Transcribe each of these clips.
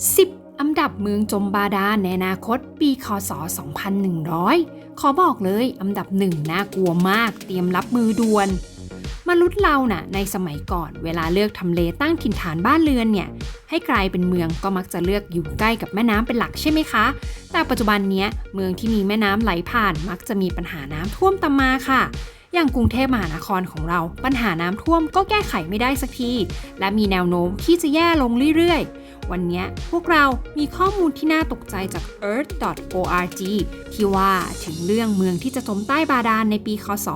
10 อันดับเมืองจมบาดาลในอนาคตปีคศ 2100 ขอบอกเลยอันดับหนึ่งน่ากลัวมากเตรียมรับมือด่วนมนุษย์เราน่ะในสมัยก่อนเวลาเลือกทำเลตั้งถิ่นฐานบ้านเรือนเนี่ย ให้กลายเป็นเมืองก็มักจะเลือกอยู่ใกล้กับแม่น้ำเป็นหลักใช่ไหมคะ แต่ปัจจุบันเนี้ยเมืองที่มีแม่น้ำไหลผ่านมักจะมีปัญหาน้ำท่วมตามมาค่ะ อย่างกรุงเทพมหานครของเรา ปัญหาน้ำท่วมก็แก้ไขไม่ได้สักที และมีแนวโน้มที่จะแย่ลงเรื่อยๆ วันนี้พวกเรามีข้อมูลที่น่าตกใจจาก earth.org ที่ว่าถึงเรื่องเมืองที่จะจมใต้บาดาลในปีคศ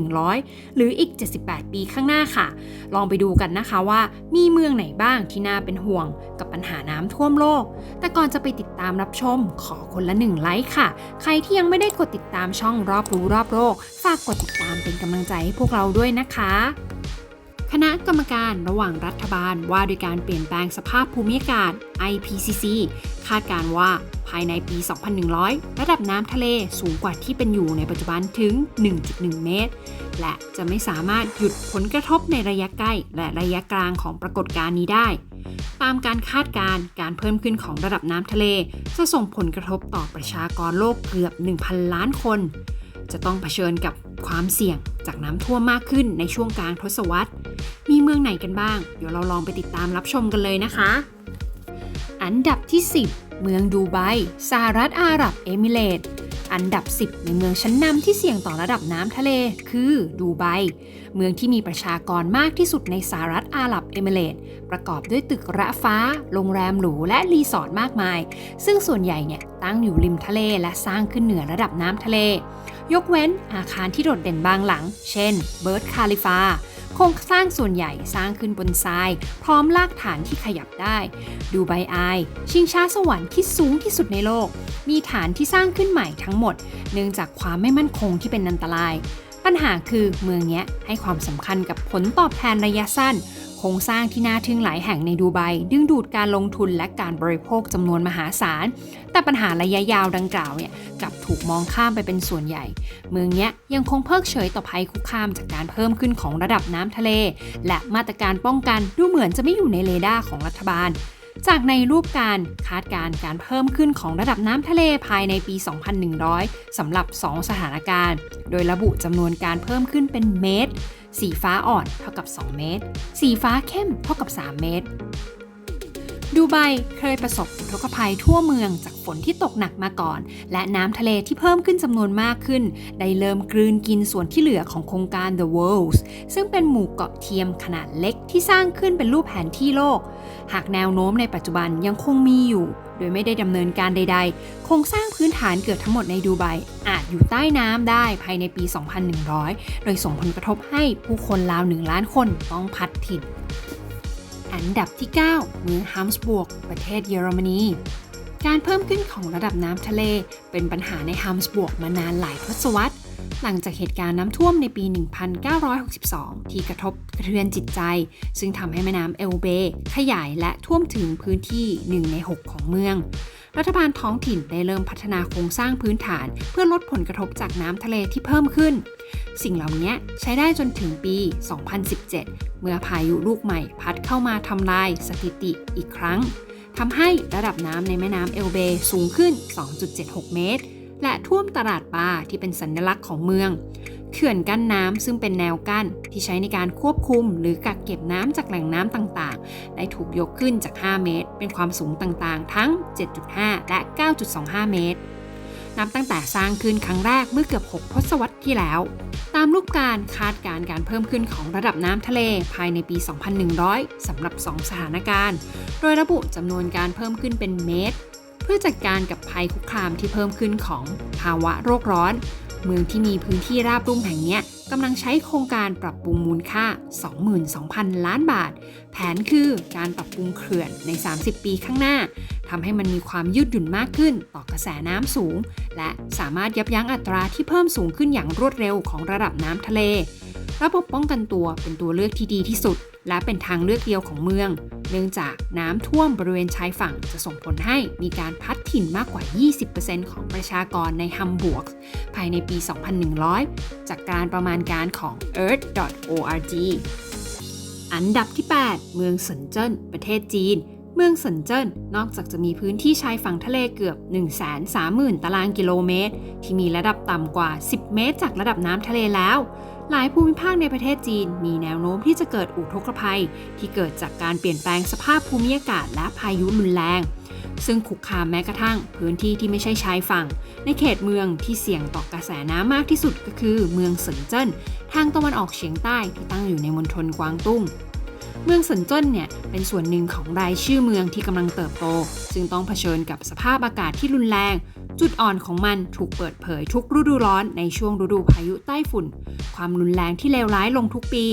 2100 หรืออีก 78 ปีข้างหน้าค่ะ ลองไปดูกันนะคะว่ามีเมืองไหนบ้างที่น่าเป็นห่วงกับปัญหาน้ำท่วมโลก แต่ก่อนจะไปติดตามรับชม ขอคนละหนึ่งไลค์ค่ะ ใครที่ยังไม่ได้กดติดตามช่องรอบรู้รอบโลก ฝากกดติดตามเป็นกำลังใจให้พวกเราด้วยนะคะ คณะกรรมการระหว่างรัฐบาลว่าด้วยการเปลี่ยนแปลงสภาพภูมิอากาศ IPCC คาดการว่าภายในปี 2100 ระดับน้ำทะเลสูงกว่าที่เป็นอยู่ในปัจจุบันถึง 1.1 เมตร และจะไม่สามารถหยุดผลกระทบในระยะใกล้ และระยะกลางของปรากฏการณ์นี้ได้ ตามการคาดการณ์การเพิ่มขึ้นของระดับน้ำทะเล จะส่งผลกระทบต่อประชากรโลกเกือบ 1,000 ล้านคน จะต้องเผชิญกับความเสี่ยงจากน้ำท่วมมากขึ้นในช่วงกลางทศวรรษ มีเมืองไหนกันบ้าง เดี๋ยวเราลองไปติดตามรับชมกันเลยนะคะ อันดับที่ 10 เมืองดูไบสหรัฐอาหรับเอมิเรตส์อันดับ 10 ในเมืองชั้นนำที่เสี่ยงต่อระดับน้ำทะเล คือดูไบ เมืองที่มีประชากรมากที่สุดในสหรัฐอาหรับเอมิเรตส์ประกอบด้วยตึกระฟ้า โรงแรมหรู และรีสอร์ทมากมาย ซึ่งส่วนใหญ่เนี่ยตั้งอยู่ริมทะเลและสร้างขึ้นเหนือระดับน้ำทะเล ยกเว้นอาคารที่โดดเด่นบางหลัง เช่นเบิร์ดคาลิฟาโครงสร้างส่วนใหญ่สร้างขึ้นบนทราย พร้อมลากฐานที่ขยับได้ ดูไบไอชิงช้าสวรรค์ที่สูงที่สุดในโลก มีฐานที่สร้างขึ้นใหม่ทั้งหมด เนื่องจากความไม่มั่นคงที่เป็นอันตราย ปัญหาคือเมืองเนี้ยให้ความสำคัญกับผลตอบแทนระยะสั้น โครงสร้างที่น่าทึ่งหลายแห่งในดูไบดึงดูดการลงทุนและการบริโภคจำนวนมหาศาล แต่ปัญหาระยะยาวดังกล่าวเนี่ยกลับถูกมองข้ามไปเป็นส่วนใหญ่ เมืองเนี้ยยังคงเพิกเฉยต่อภัยคุกคามจากการเพิ่มขึ้นของระดับน้ำทะเล และมาตรการป้องกันดูเหมือนจะไม่อยู่ในเรดาร์ของรัฐบาลจากในรูปการคาดการณ์การเพิ่มขึ้นของระดับน้ำทะเลภายในปี 2100 สำหรับ 2 สถานการณ์ โดยระบุจำนวนการเพิ่มขึ้นเป็นเมตร สีฟ้าอ่อนเท่ากับ 2 เมตร สีฟ้าเข้มเท่ากับ 3 เมตร ดูไบเคยประสบอุทกภัยทั่วเมืองจากฝนที่ตกหนักมาก่อน และน้ำทะเลที่เพิ่มขึ้นจำนวนมากขึ้น ได้เริ่มกลืนกินส่วนที่เหลือของโครงการ The Worlds ซึ่งเป็นหมู่เกาะเทียมขนาดเล็กที่สร้างขึ้นเป็นรูปแผนที่โลก หากแนวโน้มในปัจจุบันยังคงมีอยู่ โดยไม่ได้ดำเนินการใด ๆ โครงสร้างพื้นฐานเกือบทั้งหมดในดูไบอาจอยู่ใต้น้ำได้ภายในปี 2100 โดยส่งผลกระทบให้ผู้คนราว1ล้านคนต้องพัดถิ่น อันดับที่ 9 เมืองฮัมสบวก ประเทศเยอรมนี การเพิ่มขึ้นของระดับน้ำทะเลเป็นปัญหาในฮัมสบวกมานานหลายทศวรรษ หลังจากเหตุการณ์น้ำท่วมในปี 1962 ที่กระทบกระเทือนจิตใจ ซึ่งทำให้แม่น้ำเอลเบขยายและท่วมถึงพื้นที่ 1 ใน 6 ของเมือง รัฐบาลท้องถิ่นได้เริ่มพัฒนาโครงสร้างพื้นฐาน เพื่อลดผลกระทบจากน้ำทะเลที่เพิ่มขึ้น สิ่งเหล่านี้ใช้ได้จนถึงปี 2017 เมื่อพายุลูกใหม่พัดเข้ามาทำลายสถิติอีกครั้งทำให้ระดับน้ำในแม่น้ำเอลเบสูงขึ้น 2.76 เมตร และท่วมตลาดปลาที่เป็นสัญลักษณ์ของเมือง เขื่อนกั้นน้ำซึ่งเป็นแนวกั้นที่ใช้ในการควบคุม หรือกักเก็บน้ำจากแหล่งน้ำต่างๆ ได้ถูกยกขึ้นจาก 5 เมตร เป็นความสูงต่างๆ ทั้ง 7.5 และ 9.25 เมตรนับตั้งแต่สร้างขึ้นครั้งแรกเมื่อเกือบ 6 ทศวรรษที่แล้ว ตามรูปการคาดการณ์การเพิ่มขึ้นของระดับน้ำทะเลภายในปี 2100 สำหรับ 2 สถานการณ์ โดยระบุจำนวนการเพิ่มขึ้นเป็นเมตร เพื่อจัดการกับภัยคุกคามที่เพิ่มขึ้นของภาวะโรคร้อน เมืองที่มีพื้นที่ราบรุ่มแห่งนี้กำลังใช้โครงการปรับปรุงมูลค่า 22,000 ล้านบาท แผนคือการปรับปรุงเขื่อนใน 30 ปีข้างหน้าทำให้มันมีความยืดหยุ่นมากขึ้นต่อกระแสน้ำสูง และสามารถยับยั้งอัตราที่เพิ่มสูงขึ้นอย่างรวดเร็วของระดับน้ำทะเล ระบบป้องกันตัวเป็นตัวเลือกที่ดีที่สุด และเป็นทางเลือกเดียวของเมือง เนื่องจากน้ำท่วมบริเวณชายฝั่งจะส่งผลให้มีการพัดถิ่นมากกว่า 20%ของประชากรในฮัมบวก ภายในปี 2100 จากการประมาณการของ earth.org อันดับที่ 8 เมืองเซินเจิ้น ประเทศจีน เมืองเซินเจิ้น นอกจากจะมีพื้นที่ชายฝั่งทะเลเกือบ 130,000 ตารางกิโลเมตร ที่มีระดับต่ำกว่า 10 เมตร จากระดับน้ำทะเลแล้ว หลายภูมิภาคในประเทศจีน มีแนวโน้มที่จะเกิดอุทกภัย ที่เกิดจากการเปลี่ยนแปลงสภาพภูมิอากาศและพายุรุนแรง ซึ่งคุกคามแม้กระทั่ง พื้นที่ที่ไม่ใช่ชายฝั่ง ในเขตเมืองที่เสี่ยงต่อกระแสน้ำมากที่สุดก็คือ เมืองเซินเจิ้นทางตะวันออกเฉียงใต้ที่ตั้งอยู่ในมณฑลกวางตุ้งเมืองเซินเจิ้นเนี่ยเป็นส่วนหนึ่งของรายชื่อเมืองที่กำลังเติบโต ซึ่งต้องเผชิญกับสภาพอากาศที่รุนแรง จุดอ่อนของมันถูกเปิดเผยทุกฤดูร้อนในช่วงฤดูพายุใต้ฝุ่น ความรุนแรงที่เลวร้ายลงทุกปี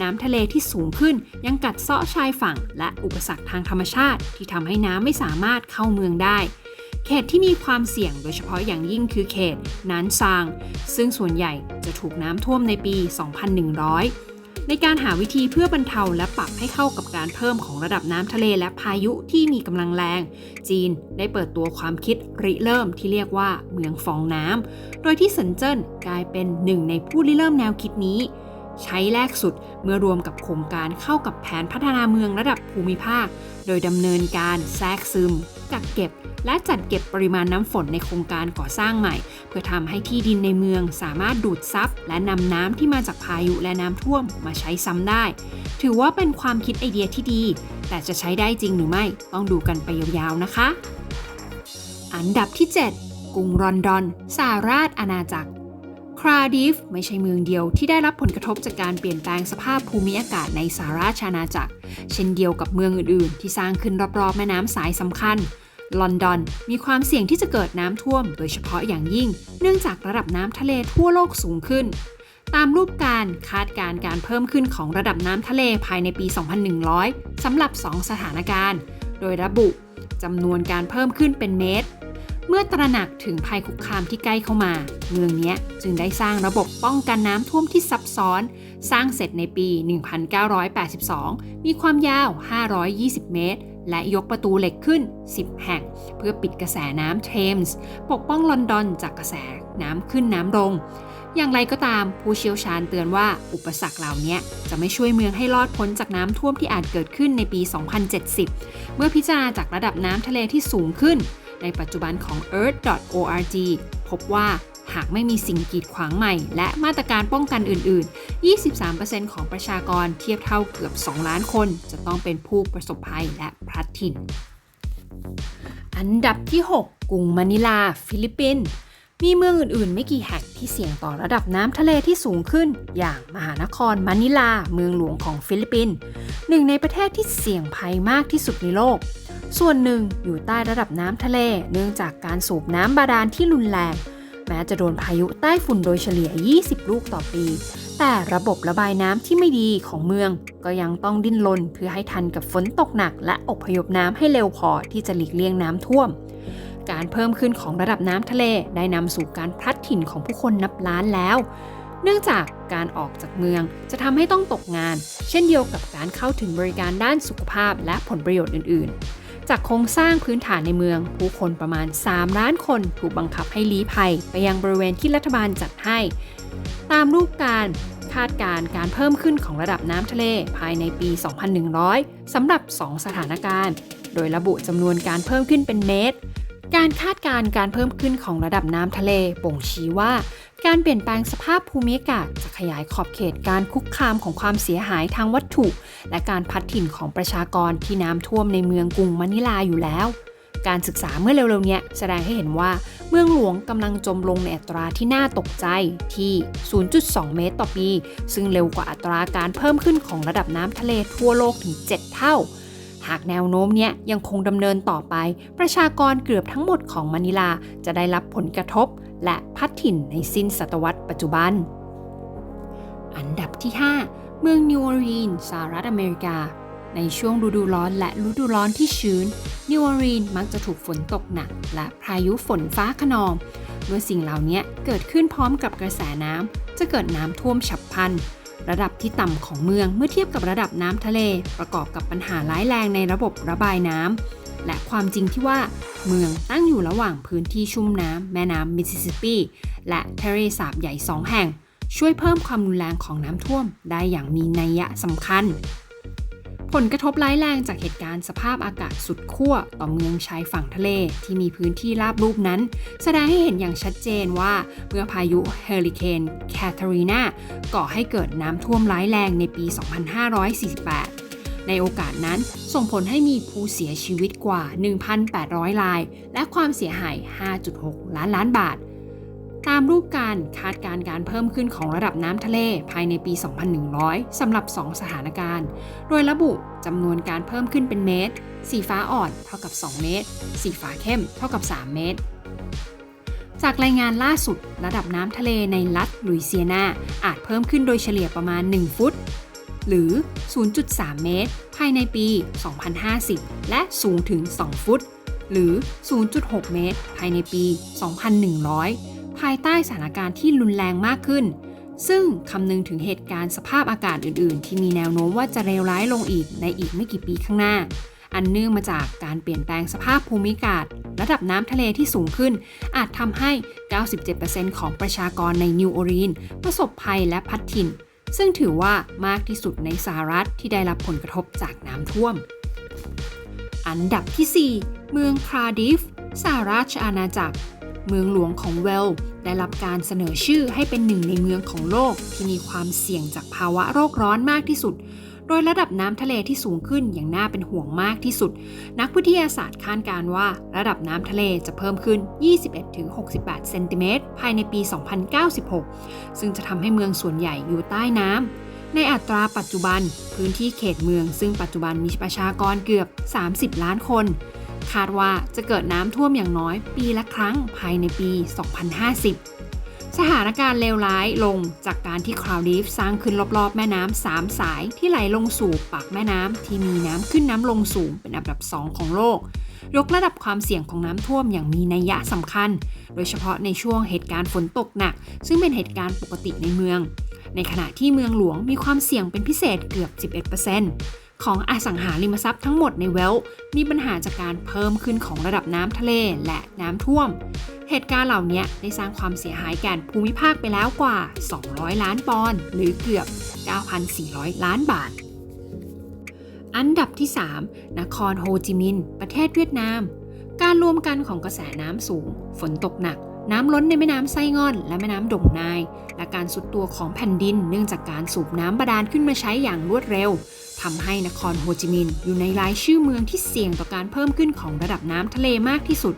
น้ำทะเลที่สูงขึ้นยังกัดเซาะชายฝั่ง และอุปสรรคทางธรรมชาติ ที่ทำให้น้ำไม่สามารถเข้าเมืองได้เขตที่มีความเสี่ยงโดยเฉพาะอย่างยิ่งคือเขตนานซาง ซึ่งส่วนใหญ่จะถูกน้ำท่วมในปี 2100 ในการหาวิธีเพื่อบรรเทาและปรับให้เข้ากับการเพิ่มของระดับน้ำทะเลและพายุที่มีกำลังแรง จีนได้เปิดตัวความคิดริเริ่มที่เรียกว่าเมืองฟองน้ำโดยที่เซินเจิ้นกลายเป็นหนึ่งในผู้ริเริ่มแนวคิดนี้ ใช้แรกสุดเมื่อรวมกับโครงการเข้ากับแผนพัฒนาเมืองระดับภูมิภาค โดยดำเนินการแทรกซึม กักเก็บ และจัดเก็บปริมาณน้ำฝนในโครงการก่อสร้างใหม่ เพื่อทำให้ที่ดินในเมืองสามารถดูดซับและนำน้ำที่มาจากพายุและน้ำท่วมมาใช้ซ้ำได้ ถือว่าเป็นความคิดไอเดียที่ดี แต่จะใช้ได้จริงหรือไม่ต้องดูกันไปยาวๆนะคะ อันดับที่ 7 กรุงลอนดอนสหราชอาณาจักร คราดิฟไม่ใช่เมืองเดียวที่ได้รับผลกระทบจากการเปลี่ยนแปลงสภาพภูมิอากาศในสหราชาณาจักร เช่นเดียวกับเมืองอื่นๆ ที่สร้างขึ้นรอบๆ แม่น้ำสายสำคัญ ลอนดอนมีความเสี่ยงที่จะเกิดน้ำท่วม โดยเฉพาะอย่างยิ่ง เนื่องจากระดับน้ำทะเลทั่วโลกสูงขึ้น ตามรูปการคาดการณ์การเพิ่มขึ้นของระดับน้ำทะเลภายในปี 2100สำหรับ 2 สถานการณ์ โดยระบุจำนวนการเพิ่มขึ้นเป็นเมตร เมื่อตระหนักถึงภัยคุกคามที่ใกล้เข้ามา เมืองนี้จึงได้สร้างระบบป้องกันน้ำท่วมที่ซับซ้อน สร้างเสร็จในปี 1982 มีความยาว 520 เมตร และยกประตูเหล็กขึ้น 10 แห่ง เพื่อปิดกระแสน้ำเทมส์ปกป้องลอนดอนจากกระแสน้ำขึ้นน้ำลง อย่างไรก็ตามผู้เชี่ยวชาญเตือนว่าอุปสรรคเหล่านี้จะไม่ช่วยเมืองให้รอดพ้นจากน้ำท่วมที่อาจเกิดขึ้นในปี 2070 เมื่อพิจารณาจากระดับน้ำทะเลที่สูงขึ้น ในปัจจุบันของ earth.org พบว่าหากไม่มีสิ่งกีดขวางใหม่ และมาตรการป้องกันอื่น ๆ 23%ของประชากรเทียบเท่าเกือบ 2 ล้านคน จะต้องเป็นผู้ประสบภัยและพลัดถิ่น อันดับที่ 6กรุงมะนิลา ฟิลิปปินส์มีเมืองอื่น ๆ ไม่กี่แห่งที่เสี่ยงต่อระดับน้ำทะเลที่สูงขึ้น อย่างมหานครมะนิลา เมืองหลวงของฟิลิปปินส์หนึ่งในประเทศที่เสี่ยงภัยมากที่สุดในโลก ส่วนหนึ่งอยู่ใต้ระดับน้ำทะเล เนื่องจากการสูบน้ำบาดาลที่รุนแรง แม้จะโดนพายุใต้ฝุ่นโดยเฉลี่ย 20 ลูกต่อปี แต่ระบบระบายน้ำที่ไม่ดีของเมือง ก็ยังต้องดิ้นรนเพื่อให้ทันกับฝนตกหนัก และอพยพน้ำให้เร็วพอที่จะหลีกเลี่ยงน้ำท่วม การเพิ่มขึ้นของระดับน้ำทะเลได้นำสู่การพลัดถิ่นของผู้คนนับล้านแล้วเนื่องจากการออกจากเมืองจะทำให้ต้องตกงาน เช่นเดียวกับการเข้าถึงบริการด้านสุขภาพและผลประโยชน์อื่น ๆ จากโครงสร้างพื้นฐานในเมือง ผู้คนประมาณ 3 ล้านคนถูกบังคับให้ลี้ภัย ไปยังบริเวณที่รัฐบาลจัดให้ ตามรูปการคาดการณ์การเพิ่มขึ้นของระดับน้ำทะเลภายในปี 2100 สำหรับ 2 สถานการณ์ โดยระบุจำนวนการเพิ่มขึ้นเป็นเมตร การคาดการณ์การเพิ่มขึ้นของระดับน้ำทะเลบ่งชี้ว่า การเปลี่ยนแปลงสภาพภูมิอากาศจะขยายขอบเขตการคุกคามของความเสียหายทางวัตถุ และการพัดถิ่นของประชากรที่น้ำท่วมในเมืองกรุงมะนิลาอยู่แล้ว การศึกษาเมื่อเร็วๆนี้แสดงให้เห็นว่าเมืองหลวงกำลังจมลงในอัตราที่น่าตกใจที่ 0.2 เมตรต่อปี ซึ่งเร็วกว่าอัตราการเพิ่มขึ้นของระดับน้ำทะเลทั่วโลกถึง 7 เท่า หากแนวโน้มเนี้ยยังคงดำเนินต่อไป ประชากรเกือบทั้งหมดของมะนิลาจะได้รับผลกระทบ และพัดถิ่นในสิ้นศตวรรษปัจจุบัน อันดับที่ 5 เมืองนิวออร์ลีนส์สหรัฐอเมริกา ในช่วงฤดูร้อนและฤดูร้อนที่ชื้น นิวออร์ลีนมักจะถูกฝนตกหนัก และพายุฝนฟ้าขนองเมื่อสิ่งเหล่านี้เกิดขึ้นพร้อมกับกระแสน้ำจะเกิดน้ำท่วมฉับพลัน ระดับที่ต่ำของเมืองเมื่อเทียบกับระดับน้ำทะเล ประกอบกับปัญหาร้ายแรงในระบบระบายน้ำและความจริงที่ว่าเมืองตั้งอยู่ระหว่างพื้นที่ชุ่มน้ำแม่น้ำมิสซิสซิปปี และทะเลสาบใหญ่สองแห่ง ช่วยเพิ่มความรุนแรงของน้ำท่วมได้อย่างมีนัยสำคัญ ผลกระทบร้ายแรงจากเหตุการณ์สภาพอากาศสุดขั้วต่อเมืองชายฝั่งทะเลที่มีพื้นที่ราบรูปนั้น แสดงให้เห็นอย่างชัดเจนว่าเมื่อพายุเฮอริเคนแคทรีนาก่อให้เกิดน้ำท่วมร้ายแรงในปี 2548ในโอกาสนั้นส่งผลให้มีผู้เสียชีวิตกว่า 1,800 ราย และความเสียหาย 5.6 ล้านล้านบาท ตามรูปการคาดการณ์การเพิ่มขึ้นของระดับน้ำทะเลภายในปี 2100 สำหรับ 2 สถานการณ์ โดยระบุจำนวนการเพิ่มขึ้นเป็นเมตร สีฟ้าอ่อนเท่ากับ 2 เมตร สีฟ้าเข้มเท่ากับ 3 เมตร จากรายงานล่าสุด ระดับน้ำทะเลในรัฐลุยเซียนาอาจเพิ่มขึ้นโดยเฉลี่ยประมาณ 1 ฟุต หรือ 0.3 เมตร ภายในปี 2050 และสูงถึง 2 ฟุต หรือ 0.6 เมตร ภายในปี 2100 ภายใต้สถานการณ์ที่รุนแรงมากขึ้น ซึ่งคำนึงถึงเหตุการณ์สภาพอากาศอื่น ๆ ที่มีแนวโน้มว่าจะเลวร้ายลงอีกในอีกไม่กี่ปีข้างหน้า อันเนื่องมาจากการเปลี่ยนแปลงสภาพภูมิอากาศ ระดับน้ำทะเลที่สูงขึ้น อาจทำให้ 97%ของประชากรในนิวออรีนประสบภัยและพัดถิ่น ซึ่งถือว่ามากที่สุดในสหรัฐที่ได้รับผลกระทบจากน้ำท่วม อันดับที่ 4 เมืองคาร์ดิฟสหราชอาณาจักร เมืองหลวงของเวลได้รับการเสนอชื่อให้เป็นหนึ่งในเมืองของโลกที่มีความเสี่ยงจากภาวะโรคร้อนมากที่สุด โดยระดับน้ำทะเลที่สูงขึ้นอย่างน่าเป็นห่วงมากที่สุด นักวิทยาศาสตร์คาดการว่า ระดับน้ำทะเลจะเพิ่มขึ้น 21-68 เซนติเมตรภายในปี 2096 ซึ่งจะทำให้เมืองส่วนใหญ่อยู่ใต้น้ำในอัตราปัจจุบันพื้นที่เขตเมืองซึ่งปัจจุบันมีประชากรเกือบ 30 ล้านคน คาดว่าจะเกิดน้ำท่วมอย่างน้อยปีละครั้งภายในปี 2050 สถานการณ์เลวร้ายลงจากการที่คลาวดีฟสร้างขึ้นรอบๆ แม่น้ำสามสายที่ไหลลงสู่ปากแม่น้ำที่มีน้ำขึ้นน้ำลงสูงเป็นอันดับ2ของโลก ยกระดับความเสี่ยงของน้ำท่วมอย่างมีนัยยะสำคัญ โดยเฉพาะในช่วงเหตุการณ์ฝนตกหนัก ซึ่งเป็นเหตุการณ์ปกติในเมือง ในขณะที่เมืองหลวงมีความเสี่ยงเป็นพิเศษเกือบ 11% ของอสังหาริมทรัพย์ทั้งหมดในเวลมีปัญหาจากการเพิ่มขึ้นของระดับน้ำทะเลและน้ำท่วม เหตุการณ์เหล่านี้ได้สร้างความเสียหายแก่ภูมิภาคไปแล้วกว่า 200 ล้านปอนด์หรือเกือบ 9,400 ล้านบาท อันดับที่ 3 นครโฮจิมินห์ประเทศเวียดนาม การรวมกันของกระแสน้ำสูง ฝนตกหนัก น้ำล้นในแม่น้ำไส้งอน และแม่น้ำดงนาย และการสุดตัวของแผ่นดิน เนื่องจากการสูบน้ำบาดาลขึ้นมาใช้อย่างรวดเร็วทำให้นครโฮจิมินห์อยู่ในรายชื่อเมืองที่เสี่ยงต่อการเพิ่มขึ้นของระดับน้ำทะเลมากที่สุด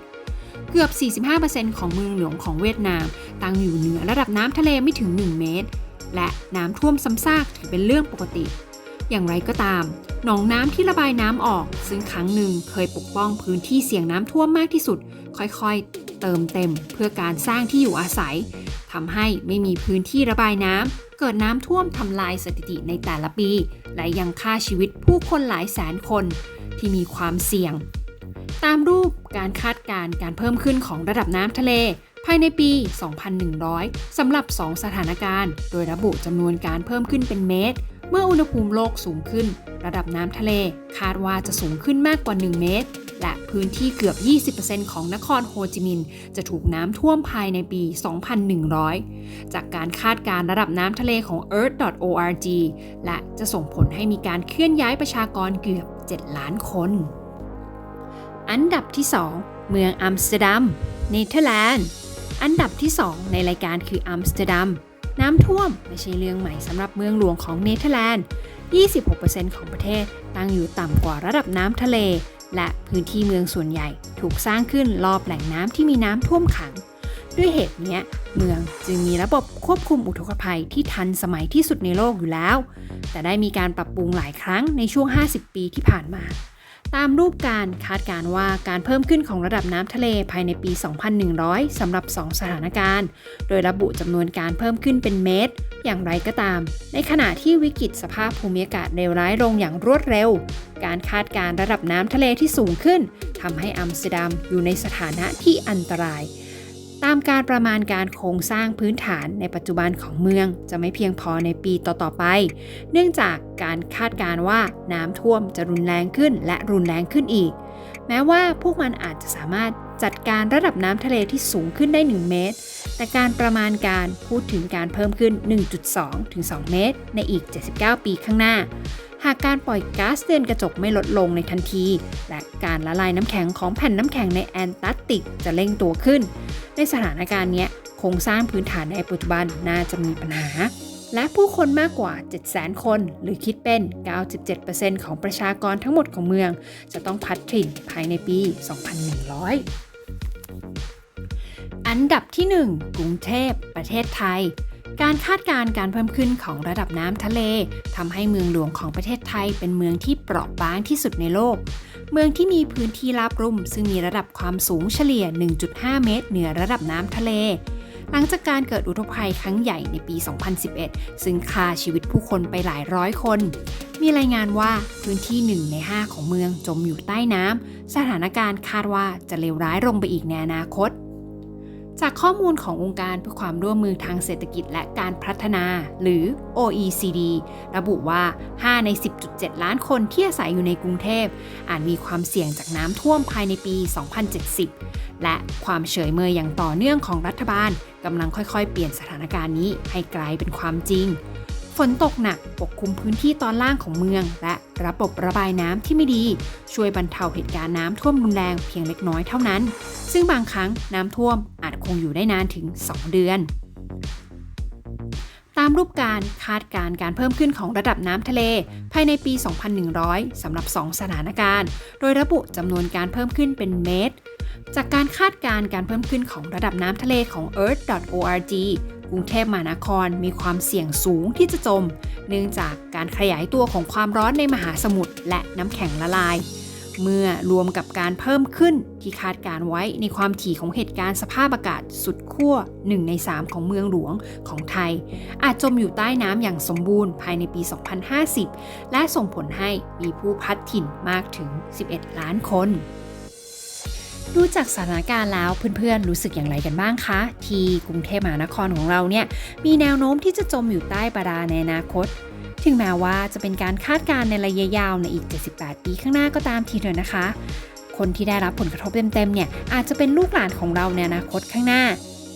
เกือบ 45%ของเมืองหลวงของเวียดนาม ตั้งอยู่เหนือระดับน้ำทะเลไม่ถึง 1 เมตร และน้ำท่วมซ้ำซากถือเป็นเรื่องปกติ อย่างไรก็ตาม หนองน้ำที่ระบายน้ำออก ซึ่งครั้งหนึ่งเคยปกป้องพื้นที่เสี่ยงน้ำท่วมมากที่สุด ค่อยๆ เติมเต็มเพื่อการสร้างที่อยู่อาศัยทำให้ไม่มีพื้นที่ระบายน้ำเกิดน้ำท่วมทำลายสถิติในแต่ละปี และยังฆ่าชีวิตผู้คนหลายแสนคนที่มีความเสี่ยง ตามรูปการคาดการณ์การเพิ่มขึ้นของระดับน้ำทะเล ภายในปี 2100 สำหรับ 2 สถานการณ์ โดยระบุจำนวนการเพิ่มขึ้นเป็นเมตร เมื่ออุณหภูมิโลกสูงขึ้น ระดับน้ำทะเลคาดว่าจะสูงขึ้นมากกว่า 1 เมตร และพื้นที่เกือบ 20%ของนครโฮจิมินห์จะถูกน้ำท่วมภายในปี 2100 จากการคาดการระดับน้ำทะเลของ earth.org และจะส่งผลให้มีการเคลื่อนย้ายประชากรเกือบ 7 ล้านคน อันดับที่ 2 เมืองอัมสเตอร์ดัม เนเธอร์แลนด์ อันดับที่ 2 ในรายการคืออัมสเตอร์ดัม น้ำท่วมไม่ใช่เรื่องใหม่สำหรับเมืองหลวงของเนเธอร์แลนด์ 26%ของประเทศตั้งอยู่ต่ำกว่าระดับน้ำทะเล และพื้นที่เมืองส่วนใหญ่ถูกสร้างขึ้นรอบแหล่งน้ำที่มีน้ำท่วมขัง ด้วยเหตุนี้เมืองจึงมีระบบควบคุมอุทกภัยที่ทันสมัยที่สุดในโลกอยู่แล้ว แต่ได้มีการปรับปรุงหลายครั้งในช่วง 50 ปีที่ผ่านมา ตามรูปการคาดการว่าการเพิ่มขึ้นของระดับน้ำทะเลภายในปี 2100 สำหรับ 2 สถานการณ์ โดยระบุจำนวนการเพิ่มขึ้นเป็นเมตร อย่างไรก็ตาม ในขณะที่วิกฤตสภาพภูมิอากาศเลวร้ายลงอย่างรวดเร็ว การคาดการระดับน้ำทะเลที่สูงขึ้นทำให้อัมสเตอร์ดัมอยู่ในสถานะที่อันตราย ตามการประมาณการโครงสร้างพื้นฐานในปัจจุบันของเมืองจะไม่เพียงพอในปีต่อๆไป เนื่องจากการคาดการณ์ว่าน้ำท่วมจะรุนแรงขึ้นและรุนแรงขึ้นอีก แม้ว่าพวกมันอาจจะสามารถจัดการระดับน้ำทะเลที่สูงขึ้นได้ 1 เมตร แต่การประมาณการพูดถึงการเพิ่มขึ้น 1.2 ถึง 2 เมตร ในอีก 79 ปีข้างหน้า หากการปล่อยก๊าซเรือนกระจกไม่ลดลงในทันที และการละลายน้ำแข็งของแผ่นน้ำแข็งในแอนตาร์กติกจะเร่งตัวขึ้น ในสถานการณ์นี้โครงสร้างพื้นฐานในปัจจุบันน่าจะมีปัญหา และผู้คนมากกว่า 700,000 คน หรือคิดเป็น 97%ของประชากรทั้งหมดของเมือง จะต้องพัดถิ่นภายในปี 2100 อันดับที่ 1 กรุงเทพประเทศไทย การคาดการณ์การเพิ่มขึ้นของระดับน้ำทะเลทำให้เมืองหลวงของประเทศไทยเป็นเมืองที่เปราะบางที่สุดในโลก เมืองที่มีพื้นที่ราบรุ่ม ซึ่งมีระดับความสูงเฉลี่ย 1.5 เมตร เหนือระดับน้ำทะเล หลังจากการเกิดอุทกภัยครั้งใหญ่ในปี 2011 ซึ่งฆ่าชีวิตผู้คนไปหลายร้อยคน มีรายงานว่าพื้นที่ 1 ใน 5 ของเมืองจมอยู่ใต้น้ำสถานการณ์คาดว่าจะเลวร้ายลงไปอีกในอนาคต จากข้อมูลขององค์การเพื่อความร่วมมือทางเศรษฐกิจและการพัฒนาหรือ OECD ระบุว่า 5 ใน 10.7 ล้านคนที่อาศัยอยู่ในกรุงเทพ อาจมีความเสี่ยงจากน้ำท่วมภายในปี 2070 และความเฉยเมยอย่างต่อเนื่องของรัฐบาลกำลังค่อยๆ เปลี่ยนสถานการณ์นี้ให้กลายเป็นความจริง ฝนตกหนักปกคลุมพื้นที่ตอนล่างของเมือง และระบบระบายน้ำที่ไม่ดี ช่วยบรรเทาเหตุการณ์น้ำท่วมรุนแรงเพียงเล็กน้อยเท่านั้น ซึ่งบางครั้งน้ำท่วมอาจคงอยู่ได้นานถึง 2 เดือน ตามรูปการคาดการณ์การเพิ่มขึ้นของระดับน้ำทะเล ภายในปี 2100 สำหรับ 2 สถานการณ์ โดยระบุจำนวนการเพิ่มขึ้นเป็นเมตรจากการคาดการณ์การเพิ่มขึ้นของระดับน้ำทะเลของ earth.org กรุงเทพมหานครมีความเสี่ยงสูงที่จะจม เนื่องจากการขยายตัวของความร้อนในมหาสมุทรและน้ำแข็งละลาย เมื่อรวมกับการเพิ่มขึ้นที่คาดการไว้ในความถี่ของเหตุการณ์สภาพอากาศสุดขั้ว1ใน 3 ของเมืองหลวงของไทย อาจจมอยู่ใต้น้ำอย่างสมบูรณ์ภายในปี 2050 และส่งผลให้มีผู้พัดถิ่นมากถึง 11 ล้านคน ดูจากสถานการณ์แล้วเพื่อนๆ รู้สึกอย่างไรกันบ้างคะ ที่กรุงเทพมหานครของเราเนี่ยมีแนวโน้มที่จะจมอยู่ใต้บาดาลในอนาคต ถึงแม้ว่าจะเป็นการคาดการณ์ในระยะยาวในอีก 78 ปีข้างหน้าก็ตามทีเถอะนะคะ คนที่ได้รับผลกระทบเต็มๆเนี่ยอาจจะเป็นลูกหลานของเราในอนาคตข้างหน้า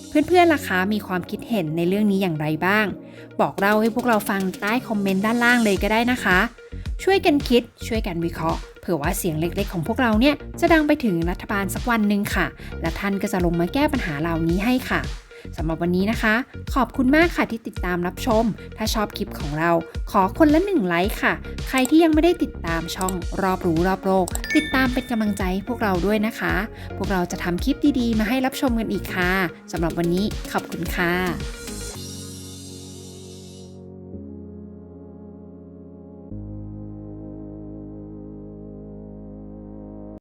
เพื่อนๆล่ะคะมีความคิดเห็นในเรื่องนี้อย่างไรบ้าง บอกเราให้พวกเราฟังใต้คอมเมนต์ด้านล่างเลยก็ได้นะคะ ช่วยกันคิดช่วยกันวิเคราะห์ เผื่อว่าเสียงเล็กๆ ของพวกเราเนี่ยจะดังไปถึงรัฐบาลสักวันหนึ่งค่ะ และท่านก็จะลงมาแก้ปัญหาเหล่านี้ให้ค่ะสำหรับวันนี้นะคะ ขอบคุณมากค่ะที่ติดตามรับชม ถ้าชอบคลิปของเรา ขอคนละหนึ่งไลค์ค่ะ ใครที่ยังไม่ได้ติดตามช่องรอบรู้รอบโลก ติดตามเป็นกำลังใจพวกเราด้วยนะคะ พวกเราจะทำคลิปดีๆ มาให้รับชมกันอีกค่ะสำหรับวันนี้ขอบคุณค่ะ